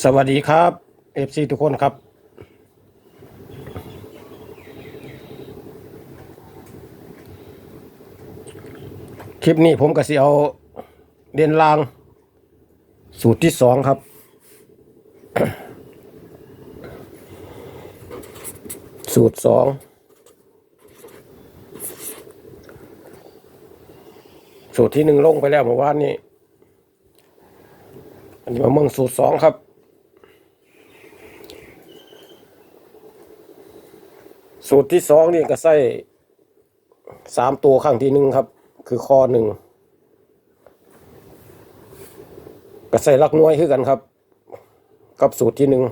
สวัสดีครับเอฟซีทุกคนครับ คลิปนี้ผมก็สิเอาเด่นลาง สูตรที่สองครับ สูตรสองสูตรที่หนึ่งลงไปแล้วเมื่อวานนี้อันนี้มาเมืองสูตรสองครับ สูตรที่สองนี่ก็ใส่สามตัวข้างที่หนึ่งครับ คือคอหนึ่งก็ใส่ลักหน่วยคือกันครับ กับสูตรที่หนึ่ง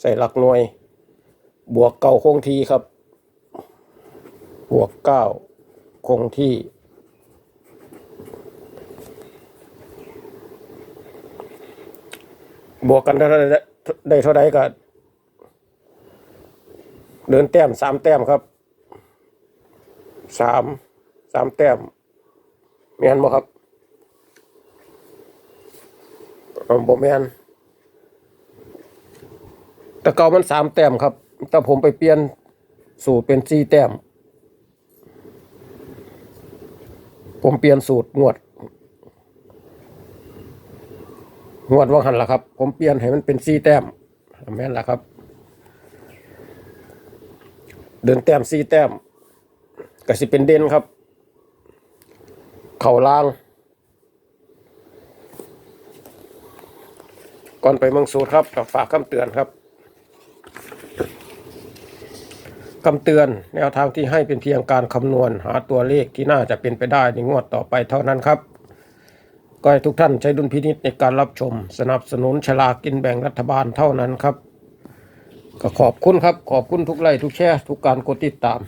ใส่ลักหน่วยบวกเก้าคงที่ครับ บวกเก้าคงที่บวกกันได้เท่าได้เท่าใดก็ เดินแต้มสามแต้มครับสามสามแต้มแมนบ่ครับอ่าบ่แมนแต่เก่ามันสามแต้มครับ แต่ผมไปเปลี่ยนสูตรเป็นสี่แต้ม ผมเปลี่ยนสูตรงวด งวดว่างหันละครับ ผมเปลี่ยนให้มันเป็นสี่แต้มแม่นละครับ เดินแต้มสี่แต้มก็สิเป็นเด่นครับ เข่าล่าง ก่อนไปเมืองสูตรครับฝากคำเตือนครับคำเตือนแนวทางที่ให้เป็นเพียงการคำนวณหาตัวเลขที่น่าจะเป็นไปได้ในงวดต่อไปเท่านั้นครับ ก็ให้ทุกท่านใช้ดุลพินิจในการรับชม สนับสนุนฉลากกินแบ่งรัฐบาลเท่านั้นครับ ก็ขอบคุณครับ ขอบคุณทุกไลค์ทุกแชร์ทุกการกดติดตาม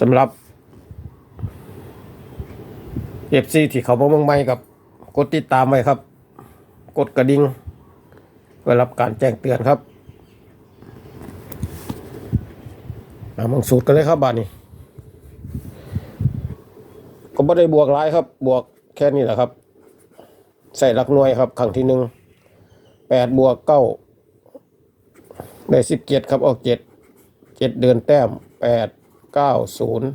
สำหรับเอฟซีที่เขามาเมืองใหม่กับกดติดตามไว้ครับ กดกระดิ่งเพื่อรับการแจ้งเตือนครับมามังสูตรกันเลยครับบาทนี้ ก็ไม่ได้บวกหลายครับ บวกแค่นี้แหละครับ ใส่หลักหน่วยครับครั้งที่หนึ่งแปดบวกเก้า ได้สิบเจ็ดครับเอาเจ็ดเจ็ดเดือนแต้มแปดเก้าศูนย์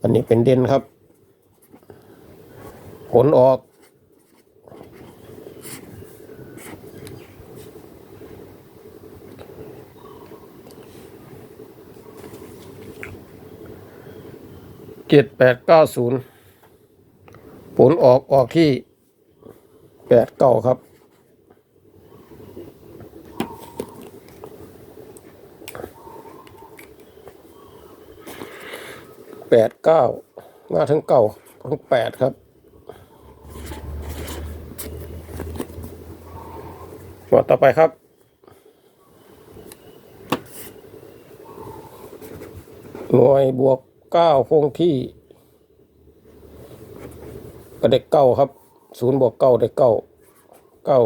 อันนี้เป็นเด่นครับ ผลออกเจ็ดแปดเก้าศูนย์ผลออกออกที่แปดเก้าครับ แปดเก้ามาถึงเก้าถึงแปดครับหมดต่อไปครับหน่วยบวกเก้าคงที่ก็ได้เก้าครับศูนย์บวกเก้าได้เก้าเก้า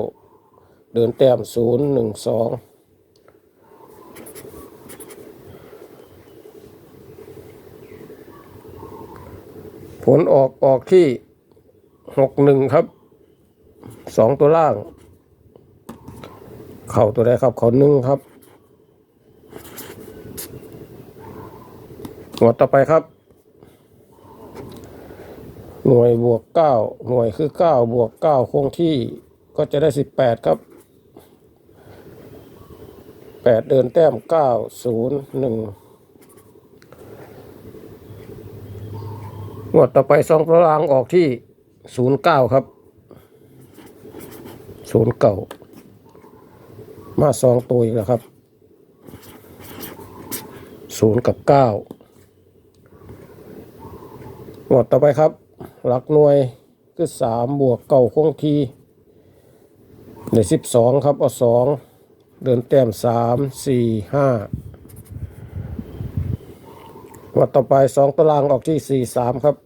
เดินแต้มศูนย์หนึ่งสอง ผลออกออกที่หกหนึ่งครับสองตัวล่าง เข่าตัวใดครับ เขาหนึ่งครับหมวดต่อไปครับ หน่วยบวกเก้าหน่วยคือเก้าบวกเก้าคงที่ก็จะได้สิบแปดครับแปดเดินแต้มเก้าศูนย์หนึ่ง หมวดต่อไปสองตารางออกที่ศูนย์เก้าครับศูนย์เก้ามาสองตัวอีกแล้วครับศูนย์กับเก้าหมวดต่อไปครับ หลักหน่วยคือสามบวกเก่าคงทีในสิบสองครับเอาสองเดินแต้มสามสี่ห้าหมวดต่อไปสองตารางออกที่สี่สามครับ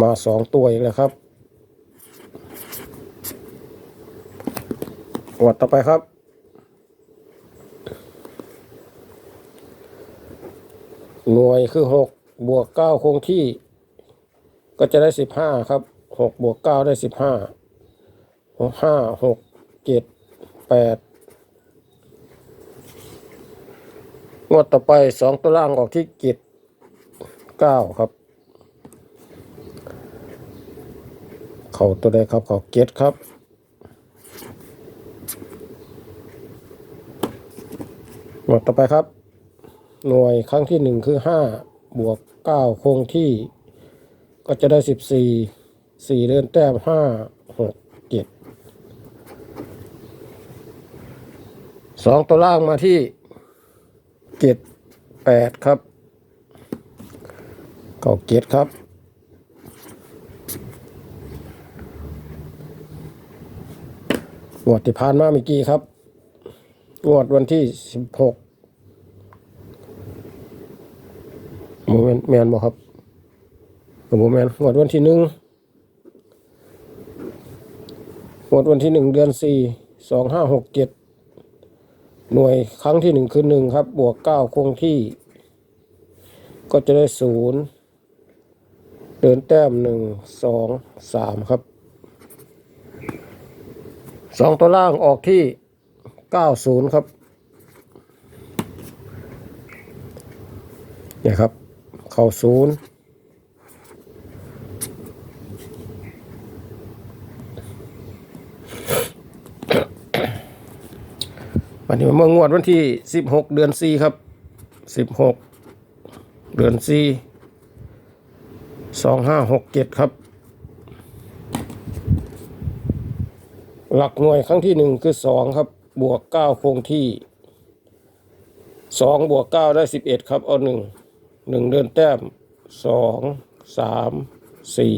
มาสองตัวอีกแล้วครับหวดต่อไปครับ หน่วยคือหกบวกเก้าคงที่ ก็จะได้สิบห้าครับหกบวกเก้าได้สิบห้าหกห้าหกเจ็ดแปดงวดต่อไปสองตัวล่างออกที่เจ็ดเก้าครับ เขาตัวใดครับ เขาเจ็ดครับงวดต่อไปครับ หน่วยครั้งที่หนึ่งคือห้าบวกเก้าคงที่ ก็จะได้สิบสี่สี่เดินแต้มห้าหกเจ็ดสองตัวล่างมาที่เจ็ดแปดครับ เก้าเจ็ดครับ งวดที่ผ่านมาเมื่อกี้ครับ งวดวันที่สิบหกโมเมนแมนบอกครับโมแมนงวดวันที่หนึ่งงวดวันที่หนึ่งเดือนสี่สองห้าหกเจ็ดหน่วยครั้งที่หนึ่งคือหนึ่งครับ บวกเก้าคงที่ ก็จะได้ศูนย์เดินแต้มหนึ่งสองสามครับ สองตัวล่างออกที่เก้าศูนย์ครับเนี่ยครับ เข้าศูนย์วันนี้เมื่องวดวันที่สิบหกเดือนสี่ครับสิบหกเดือนสี่สองห้าหกเจ็ดครับ หลักหน่วยครั้งที่หนึ่งคือสองครับ บวกเก้าคงที่สองบวกเก้าได้สิบเอ็ดครับ เอาหนึ่งหนึ่งเดินแต้มสองสามสี่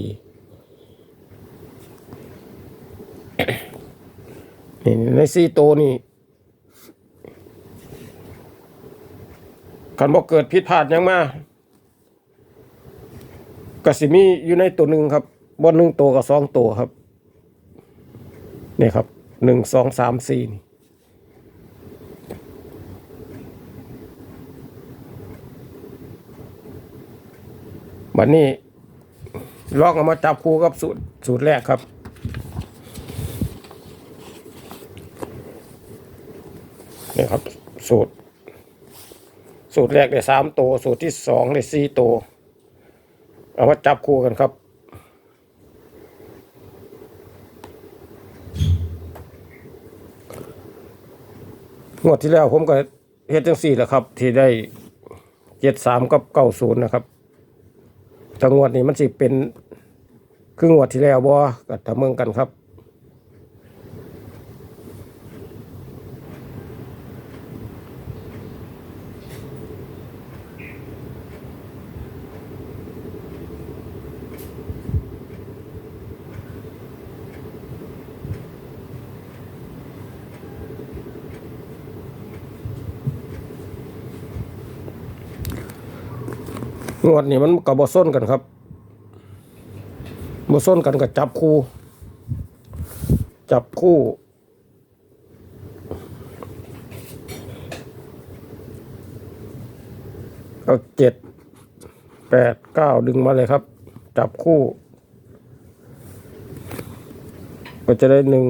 นี่ในสี่ตัวนี่คันบอกเกิดผิดพลาดยังมากสิมีอยู่ในตัวหนึ่งครับบนหนึ่งตัวกับสองตัวครับ นี่ครับหนึ่งสองสามสี่นี่วันนี้ลองเอามาจับคู่กับสูตรสูตรแรกครับนี่ครับสูตร สูตรแรกได้สามตัว สูตรที่สองได้สี่ตัว เอามาจับคู่กันครับ งวดที่แล้วผมก็เฮ็ดจังสี่แหละครับ ที่ได้เจ็ดสามกับเก้าศูนย์นะครับถ้างวดนี้มันสิเป็นครึ่งงวดที่แล้วบ่ก็ทำเมืองกันครับ งวดนี้มันกับบอส้นกันครับบอส้นกันกับจับคู่ จับคู่เอาเจ็ดแปดเก้าดึงมาเลยครับ จับคู่ ก็จะได้หนึ่ง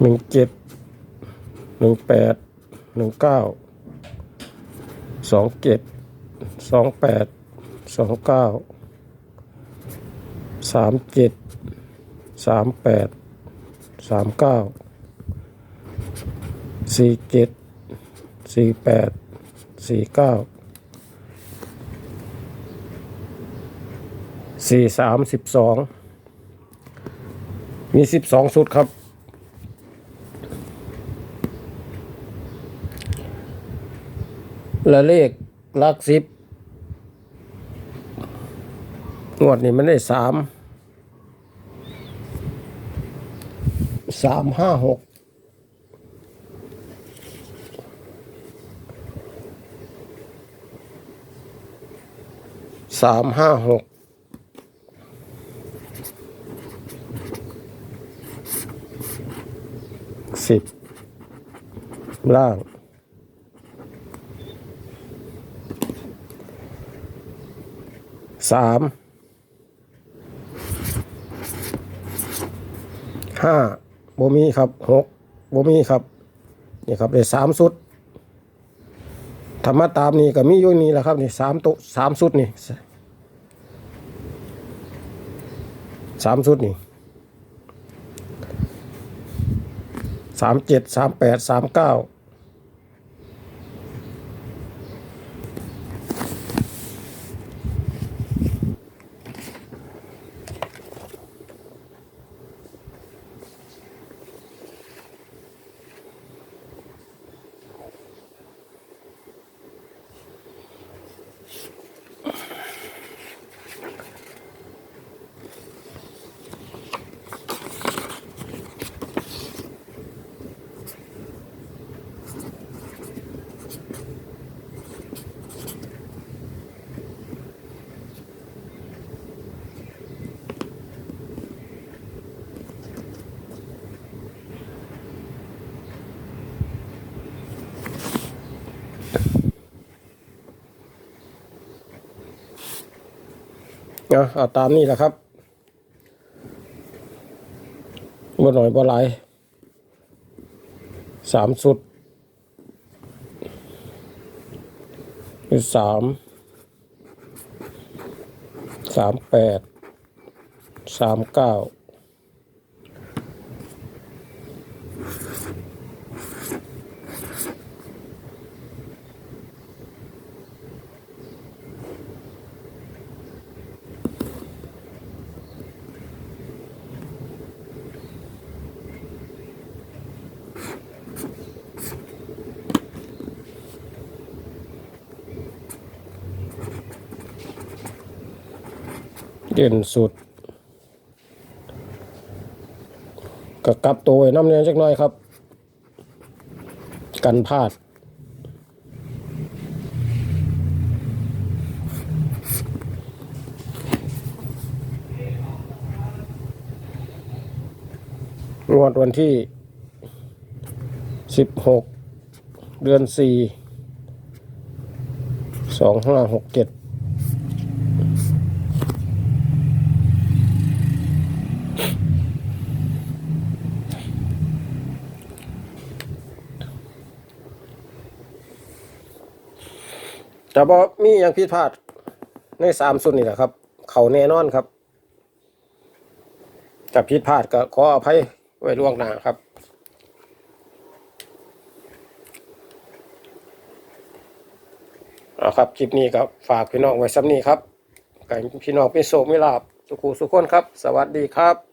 หนึ่งเจ็ด หนึ่งแปดหนึ่งเก้าสองเจ็ดสองแปดสองเก้าสามเจ็ดสามแปดสามเก้าสี่เจ็ดสี่แปดสี่เก้าสี่สามสิบสองมีสิบสองสุดครับ ละเลขลักสิบงวดนี้มันได้สามสามห้าหกสามห้าหกสิบล่าง สามห้าโบมีครับหกโบมีครับนี่ครับได้สามสุดธรรมะตามนี่ก็มีอยู่นี่แหละครับนี่สามตุสามสุดนี่สามสุดนี่สามเจ็ดสามแปดสามเก้า เอาเอาตามนี้แหละครับบ่หน่อยบ่หลายสามสุดคือสามสามแปดสามเก้า เด่นสุดก็กลับตัวน้ำเนียนจักหน่อยครับ กันพลาดงวดวันที่ 16 เดือน 4 2567 แต่บอมีอย่างผิดพลาดในสามสุดนี่แหละครับ เขาแน่นอนครับจะผิดพลาดก็ขออภัยไว้ล่วงหน้าครับ เอาครับ คลิปนี้ครับฝากพี่น้องไว้ซ้ำนี้ครับกันพี่น้องเป็นโศกไม่ลาบสุขุสุขคนครับ สวัสดีครับ